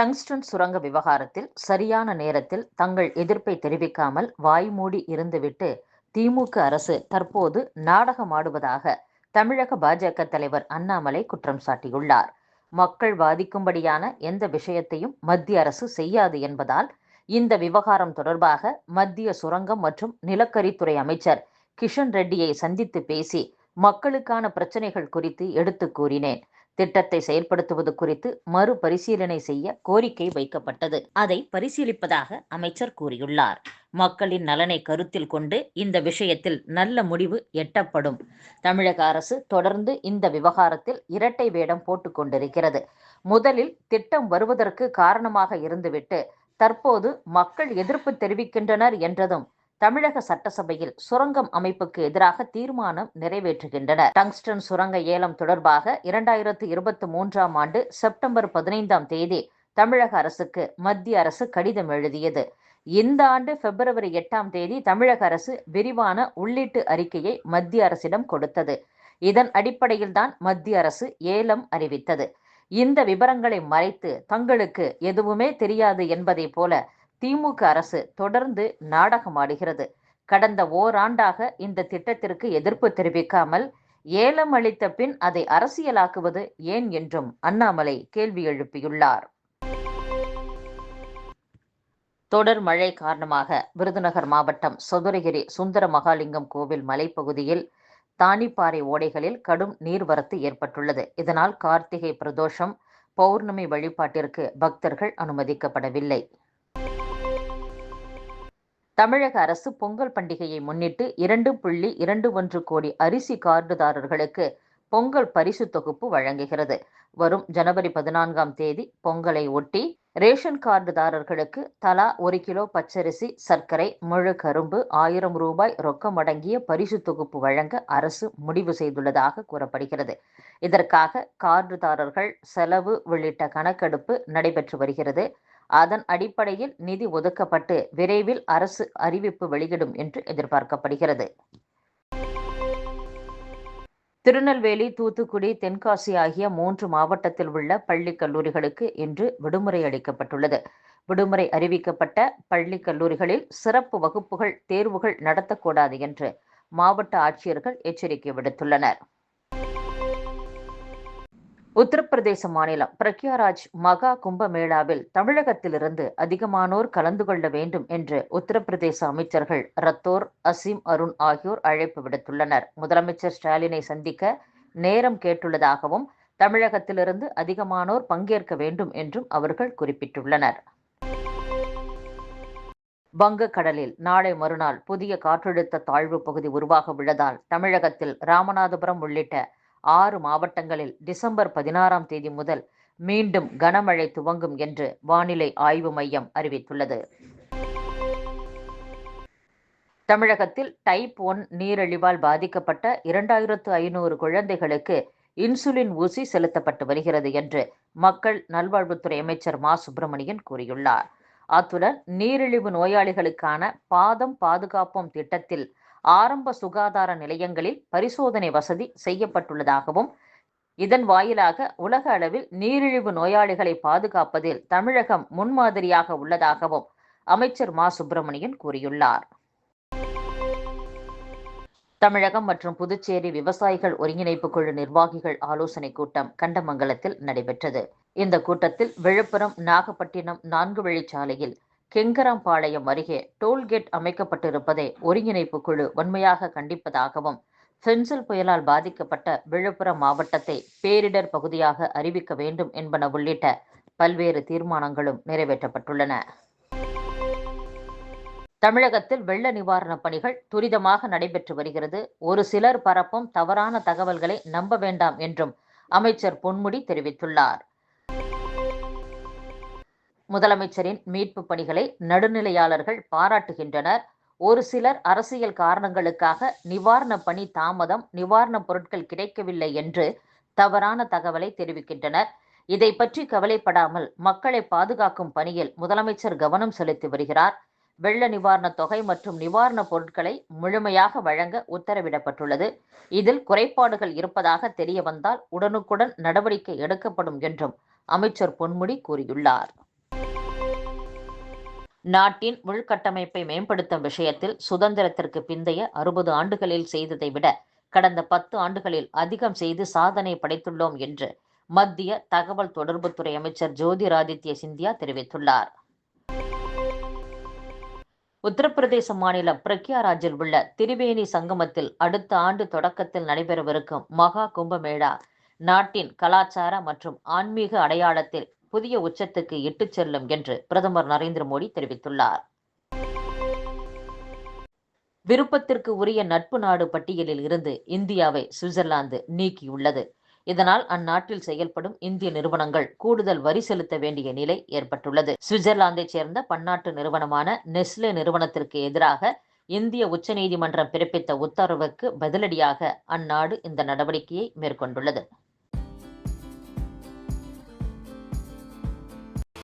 Tungsten சுரங்க விவகாரத்தில் சரியான நேரத்தில் தங்கள் எதிர்ப்பை தெரிவிக்காமல் வாய்மூடி இருந்துவிட்டு திமுக அரசு தற்போது நாடகமாடுவதாக தமிழக பாஜக தலைவர் அண்ணாமலை குற்றம் சாட்டியுள்ளார். மக்கள் பாதிக்கும்படியான எந்த விஷயத்தையும் மத்திய அரசு செய்யாது என்பதால் இந்த விவகாரம் தொடர்பாக மத்திய சுரங்கம் மற்றும் நிலக்கரித்துறை அமைச்சர் கிஷன் ரெட்டியை சந்தித்து பேசி மக்களுக்கான பிரச்சனைகள் குறித்து எடுத்து கூறினேன். திட்டத்தை செயல்படுத்துவது குறித்து மறுபரிசீலனை செய்ய கோரிக்கை வைக்கப்பட்டது. அதை பரிசீலிப்பதாக அமைச்சர் கூறியுள்ளார். மக்களின் நலனை கருத்தில் கொண்டு இந்த விஷயத்தில் நல்ல முடிவு எட்டப்படும். தமிழக அரசு தொடர்ந்து இந்த விவகாரத்தில் இரட்டை வேடம் போட்டுக்கொண்டிருக்கிறது முதலில் திட்டம் வருவதற்கு காரணமாக இருந்துவிட்டு தற்போது மக்கள் எதிர்ப்பு தெரிவிக்கின்றனர் என்றதும் தமிழக சட்டசபையில் சுரங்கம் அமைப்புக்கு எதிராக தீர்மானம் நிறைவேற்றுகின்றனர் டங்ஸ்டன் சுரங்க ஏலம் தொடர்பாக இரண்டாயிரத்து இருபத்தி மூன்றாம் ஆண்டு செப்டம்பர் பதினைந்தாம் தேதி தமிழக அரசுக்கு மத்திய அரசு கடிதம் எழுதியது. இந்த ஆண்டு பிப்ரவரி எட்டாம் தேதி தமிழக அரசு விரிவான உள்ளீட்டு அறிக்கையை மத்திய அரசிடம் கொடுத்தது. இதன் அடிப்படையில்தான் மத்திய அரசு ஏலம் அறிவித்தது. இந்த விவரங்களை மறைத்து தங்களுக்கு எதுவுமே தெரியாது என்பதை போல திமுக அரசு தொடர்ந்து நாடகமாடுகிறது கடந்த ஓராண்டாக இந்த திட்டத்திற்கு எதிர்ப்பு தெரிவிக்காமல் ஏலம் அளித்த பின் அதை அரசியலாக்குவது ஏன் என்றும் அண்ணாமலை கேள்வி எழுப்பியுள்ளார். தொடர் மழை காரணமாக விருதுநகர் மாவட்டம் சதுரகிரி சுந்தர மகாலிங்கம் கோவில் மலைப்பகுதியில் தானிப்பாறை ஓடைகளில் கடும் நீர்வரத்து ஏற்பட்டுள்ளது. இதனால் கார்த்திகை பிரதோஷம் பௌர்ணமி வழிபாட்டிற்கு பக்தர்கள் அனுமதிக்கப்படவில்லை. தமிழக அரசு பொங்கல் பண்டிகையை முன்னிட்டு இரண்டு புள்ளி இரண்டு ஒன்று கோடி அரிசி கார்டுதாரர்களுக்கு பொங்கல் பரிசு தொகுப்பு வழங்குகிறது. வரும் ஜனவரி பதினான்காம் தேதி பொங்கலை ஒட்டி ரேஷன் கார்டுதாரர்களுக்கு தலா ஒரு கிலோ பச்சரிசி சர்க்கரை முழு கரும்பு ஆயிரம் ரூபாய் ரொக்கம் அடங்கிய பரிசு தொகுப்பு வழங்க அரசு முடிவு செய்துள்ளதாக கூறப்படுகிறது. இதற்காக கார்டுதாரர்கள் செலவு உள்ளிட்ட கணக்கெடுப்பு நடைபெற்று வருகிறது. அதன் அடிப்படையில் நிதி ஒதுக்கப்பட்டு விரைவில் அரசு அறிவிப்பு வெளியிடும் என்று எதிர்பார்க்கப்படுகிறது. திருநெல்வேலி தூத்துக்குடி தென்காசி ஆகிய மூன்று மாவட்டத்தில் உள்ள பள்ளி கல்லூரிகளுக்கு இன்று விடுமுறை அளிக்கப்பட்டுள்ளது. விடுமுறை அறிவிக்கப்பட்ட பள்ளி கல்லூரிகளில் சிறப்பு வகுப்புகள் தேர்வுகள் நடத்தக்கூடாது என்று மாவட்ட ஆட்சியர்கள் எச்சரிக்கை விடுத்துள்ளனர். உத்தரப்பிரதேச மாநிலம் பிரக்யாராஜ் மகா கும்பமேளாவில் தமிழகத்திலிருந்து அதிகமானோர் கலந்து கொள்ள வேண்டும் என்று உத்தரப்பிரதேச அமைச்சர்கள் ரத்தோர் அசீம் அருண் ஆகியோர் அழைப்பு விடுத்துள்ளனர். முதலமைச்சர் ஸ்டாலினை சந்திக்க நேரம் கேட்டுள்ளதாகவும் தமிழகத்திலிருந்து அதிகமானோர் பங்கேற்க வேண்டும் என்றும் அவர்கள் குறிப்பிட்டுள்ளனர். வங்கக்கடலில் நாளை மறுநாள் புதிய காற்றழுத்த தாழ்வு பகுதி உருவாக உள்ளதால் தமிழகத்தில் ராமநாதபுரம் உள்ளிட்ட ஆறு மாவட்டங்களில் டிசம்பர் பதினாறாம் தேதி முதல் மீண்டும் கனமழை துவங்கும் என்று வானிலை ஆய்வு மையம் அறிவித்துள்ளது. தமிழகத்தில் டைப் ஒன் நீரிழிவால் பாதிக்கப்பட்ட இரண்டாயிரத்து ஐநூறு குழந்தைகளுக்கு இன்சுலின் ஊசி செலுத்தப்பட்டு வருகிறது என்று மக்கள் நல்வாழ்வுத்துறை அமைச்சர் மா. சுப்பிரமணியன் கூறியுள்ளார். அத்துடன் நீரிழிவு நோயாளிகளுக்கான பாதம் பாதுகாப்போம் திட்டத்தில் ஆரம்ப சுகாதார நிலையங்களில் பரிசோதனை வசதி செய்யப்பட்டுள்ளதாகவும் இதன் வாயிலாக உலக அளவில் நீரிழிவு நோயாளிகளை பாதுகாப்பதில் தமிழகம் முன்மாதிரியாக உள்ளதாகவும் அமைச்சர் மா. சுப்பிரமணியன் கூறியுள்ளார். தமிழகம் மற்றும் புதுச்சேரி விவசாயிகள் ஒருங்கிணைப்பு குழு நிர்வாகிகள் ஆலோசனைக் கூட்டம் கண்டமங்கலத்தில் நடைபெற்றது. இந்த கூட்டத்தில் விழுப்புரம் நாகப்பட்டினம் நான்கு வழிச்சாலையில் கெங்கராம்பாளையம் அருகே டோல்கேட் அமைக்கப்பட்டிருப்பதை ஒருங்கிணைப்பு குழு வன்மையாக கண்டிப்பதாகவும் பென்சில் புயலால் பாதிக்கப்பட்ட விழுப்புரம் மாவட்டத்தை பேரிடர் பகுதியாக அறிவிக்க வேண்டும் என்பன உள்ளிட்ட பல்வேறு தீர்மானங்களும் நிறைவேற்றப்பட்டுள்ளன. தமிழகத்தில் வெள்ள நிவாரணப் பணிகள் துரிதமாக நடைபெற்று வருகிறது. ஒரு சிலர் பரப்பும் தவறான தகவல்களை நம்ப வேண்டாம் என்றும் அமைச்சர் பொன்முடி தெரிவித்துள்ளார். முதலமைச்சரின் மீட்பு பணிகளை நடுநிலையாளர்கள் பாராட்டுகின்றனர். ஒரு சிலர் அரசியல் காரணங்களுக்காக நிவாரண பணி தாமதம் நிவாரணப் பொருட்கள் கிடைக்கவில்லை என்று தவறான தகவலை தெரிவிக்கின்றனர். இதை பற்றி கவலைப்படாமல் மக்களை பாதுகாக்கும் பணியில் முதலமைச்சர் கவனம் செலுத்தி வருகிறார். வெள்ள நிவாரணத் தொகை மற்றும் நிவாரணப் பொருட்களை முழுமையாக வழங்க உத்தரவிடப்பட்டுள்ளது. இதில் குறைபாடுகள் இருப்பதாக தெரிய வந்தால் உடனுக்குடன் நடவடிக்கை எடுக்கப்படும் என்றும் அமைச்சர் பொன்முடி கூறியுள்ளார். நாட்டின் உள்கட்டமைப்பை மேம்படுத்தும் விஷயத்தில் சுதந்திரத்திற்கு பிந்தைய அறுபது ஆண்டுகளில் செய்ததை விட கடந்த பத்து ஆண்டுகளில் அதிகம் செய்து சாதனை படைத்துள்ளோம் என்று மத்திய தகவல் தொடர்புத்துறை அமைச்சர் ஜோதிராதித்ய சிந்தியா தெரிவித்துள்ளார். உத்தரப்பிரதேச மாநிலம் பிரக்யாராஜில் உள்ள திரிவேணி சங்கமத்தில் அடுத்த ஆண்டு தொடக்கத்தில் நடைபெறவிருக்கும் மகா கும்பமேளா நாட்டின் கலாச்சார மற்றும் ஆன்மீக அடையாளத்தில் புதிய உச்சத்துக்கு இட்டுச் செல்லும் என்று பிரதமர் நரேந்திர மோடி தெரிவித்துள்ளார். விருப்பத்திற்கு உரிய நட்பு நாடு பட்டியலில் இருந்து இந்தியாவை சுவிட்சர்லாந்து நீக்கியுள்ளது. இதனால் அந்நாட்டில் செயல்படும் இந்திய நிறுவனங்கள் கூடுதல் வரி செலுத்த வேண்டிய நிலை ஏற்பட்டுள்ளது. சுவிட்சர்லாந்தைச் சேர்ந்த பன்னாட்டு நிறுவனமான நெஸ்லே நிறுவனத்திற்கு எதிராக இந்திய உச்சநீதிமன்றம் பிறப்பித்த உத்தரவுக்கு பதிலடியாக அந்நாடு இந்த நடவடிக்கையை மேற்கொண்டுள்ளது.